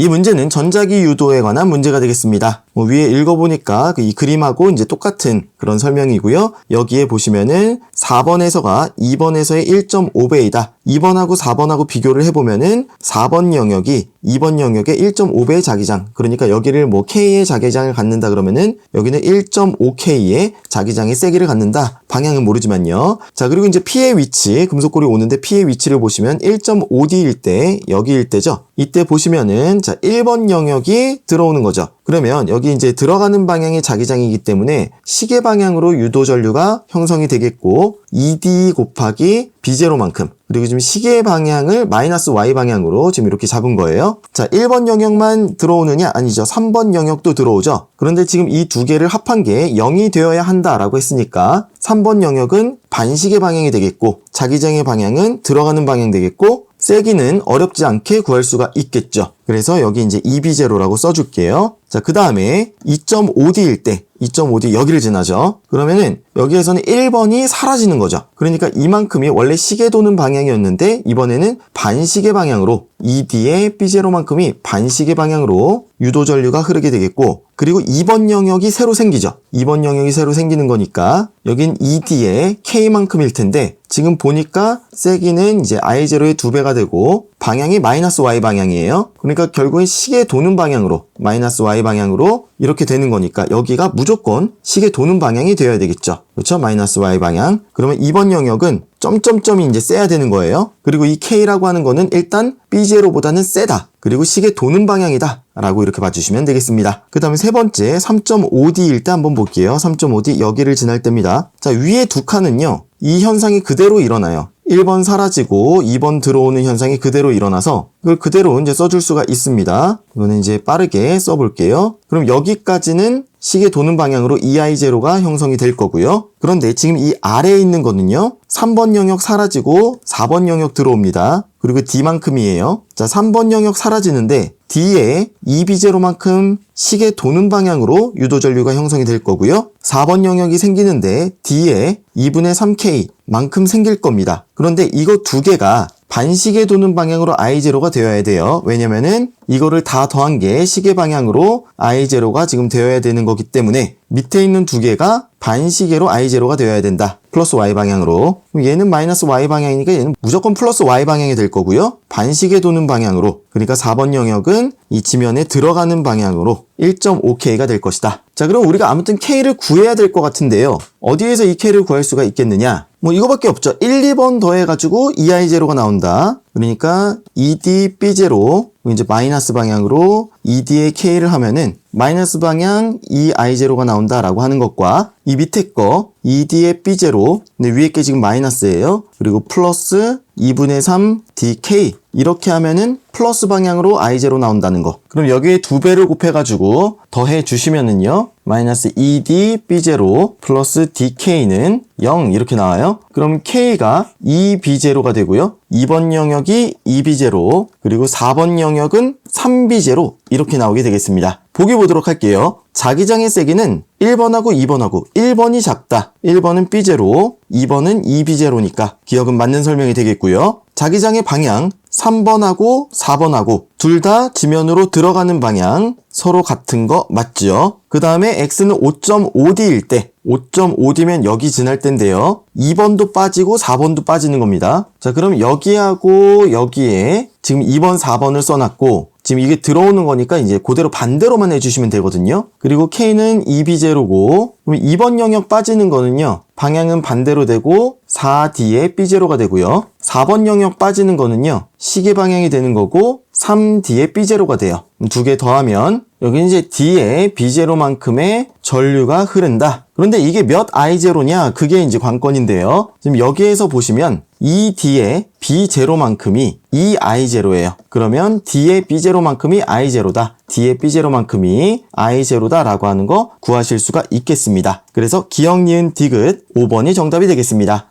이 문제는 전자기 유도에 관한 문제가 되겠습니다. 뭐 위에 읽어보니까 그이 그림하고 이제 똑같은 그런 설명이고요. 여기에 보시면은 4번에서가 2번에서의 1.5배이다. 2번하고 4번하고 비교를 해보면은 4번 영역이 2번 영역의 1.5배의 자기장. 그러니까 여기를 뭐 K의 자기장을 갖는다 그러면은 여기는 1.5K의 자기장의 세기를 갖는다. 방향은 모르지만요. 자, 그리고 이제 P의 위치, 금속골이 오는데 P의 위치를 보시면 1.5D일 때, 여기일 때죠. 이때 보시면은 자, 1번 영역이 들어오는 거죠. 그러면 여기 이제 들어가는 방향이 자기장이기 때문에 시계 방향으로 유도 전류가 형성이 되겠고 2D 곱하기 B0만큼 그리고 지금 시계 방향을 마이너스 Y 방향으로 지금 이렇게 잡은 거예요. 자, 1번 영역만 들어오느냐? 아니죠. 3번 영역도 들어오죠. 그런데 지금 이 두 개를 합한 게 0이 되어야 한다라고 했으니까 3번 영역은 반시계 방향이 되겠고 자기장의 방향은 들어가는 방향 되겠고 세기는 어렵지 않게 구할 수가 있겠죠. 그래서 여기 이제 EB0라고 써줄게요. 자, 그 다음에 2.5D일 때 2.5D 여기를 지나죠. 그러면은 여기에서는 1번이 사라지는 거죠. 그러니까 이만큼이 원래 시계 도는 방향이었는데 이번에는 반시계 방향으로 2D의 B0만큼이 반시계 방향으로 유도 전류가 흐르게 되겠고 그리고 2번 영역이 새로 생기죠. 2번 영역이 새로 생기는 거니까 여긴 2D의 K만큼일 텐데 지금 보니까 세기는 이제 I0의 두 배가 되고 방향이 마이너스 Y 방향이에요. 그러니까 결국엔 시계 도는 방향으로 마이너스 Y 방향으로 이렇게 되는 거니까 여기가 무조건 시계 도는 방향이 되어야 되겠죠. 그렇죠? 마이너스 Y 방향. 그러면 2번 영역은 점점점이 이제 세야 되는 거예요. 그리고 이 K라고 하는 거는 일단 B0보다는 세다. 그리고 시계 도는 방향이다. 라고 이렇게 봐주시면 되겠습니다. 그 다음에 세 번째 3.5D일 때 한번 볼게요. 3.5D 여기를 지날 때입니다. 자, 위에 두 칸은요. 이 현상이 그대로 일어나요. 1번 사라지고 2번 들어오는 현상이 그대로 일어나서 이걸 그대로 이제 써줄 수가 있습니다. 이거는 이제 빠르게 써볼게요. 그럼 여기까지는 시계 도는 방향으로 EI0가 형성이 될 거고요. 그런데 지금 이 아래에 있는 거는요. 3번 영역 사라지고 4번 영역 들어옵니다. 그리고 D만큼이에요. 자, 3번 영역 사라지는데 D에 EB0만큼 시계 도는 방향으로 유도 전류가 형성이 될 거고요. 4번 영역이 생기는데 D에 2분의 3K 만큼 생길 겁니다. 그런데 이거 두 개가 반시계 도는 방향으로 I0가 되어야 돼요. 왜냐면은 이거를 다 더한 게 시계 방향으로 I0가 지금 되어야 되는 거기 때문에 밑에 있는 두 개가 반시계로 I0가 되어야 된다. 플러스 Y 방향으로. 얘는 마이너스 Y 방향이니까 얘는 무조건 플러스 Y 방향이 될 거고요. 반시계 도는 방향으로. 그러니까 4번 영역은 이 지면에 들어가는 방향으로 1.5K가 될 것이다. 자, 그럼 우리가 아무튼 K를 구해야 될 것 같은데요. 어디에서 이 K를 구할 수가 있겠느냐? 뭐 이거밖에 없죠. 1, 2번 더해가지고 EI0가 나온다. 그러니까 ED, B0 이제 마이너스 방향으로 ED의 K를 하면은 마이너스 방향 EI0가 나온다라고 하는 것과 이 밑에 거 ED의 B0 근데 위에 게 지금 마이너스예요. 그리고 플러스 2분의 3 DK 이렇게 하면은 플러스 방향으로 I0 나온다는 거. 그럼 여기에 두 배를 곱해가지고 더해 주시면은요. 마이너스 ED B0 플러스 DK는 0 이렇게 나와요. 그럼 K가 2B0가 되고요. 2번 영역이 2B0 그리고 4번 영역은 3B0 이렇게 나오게 되겠습니다. 보기 보도록 할게요. 자기장의 세기는 1번하고 2번하고 1번이 작다. 1번은 B0, 2번은 2B0니까 기억은 맞는 설명이 되겠고요. 자기장의 방향 3번하고 4번하고 둘 다 지면으로 들어가는 방향 서로 같은 거 맞죠? 그 다음에 x는 5.5d일 때 5.5d면 여기 지날 때인데요. 2번도 빠지고 4번도 빠지는 겁니다. 자 그럼 여기하고 여기에 지금 2번 4번을 써놨고 지금 이게 들어오는 거니까 이제 그대로 반대로만 해주시면 되거든요. 그리고 K는 2B0고 그럼 2번 영역 빠지는 거는요. 방향은 반대로 되고 4D에 B0가 되고요. 4번 영역 빠지는 거는요. 시계 방향이 되는 거고 3D에 B0가 돼요. 두 개 더하면 여기 이제 D에 B0만큼의 전류가 흐른다. 그런데 이게 몇 I0냐? 그게 이제 관건인데요. 지금 여기에서 보시면 이 D에 B0만큼이 이 I0예요. 그러면 D의 B0만큼이 I0다. D의 B0만큼이 I0다 라고 하는 거 구하실 수가 있겠습니다. 그래서 기억, 니은, 디귿 5번이 정답이 되겠습니다.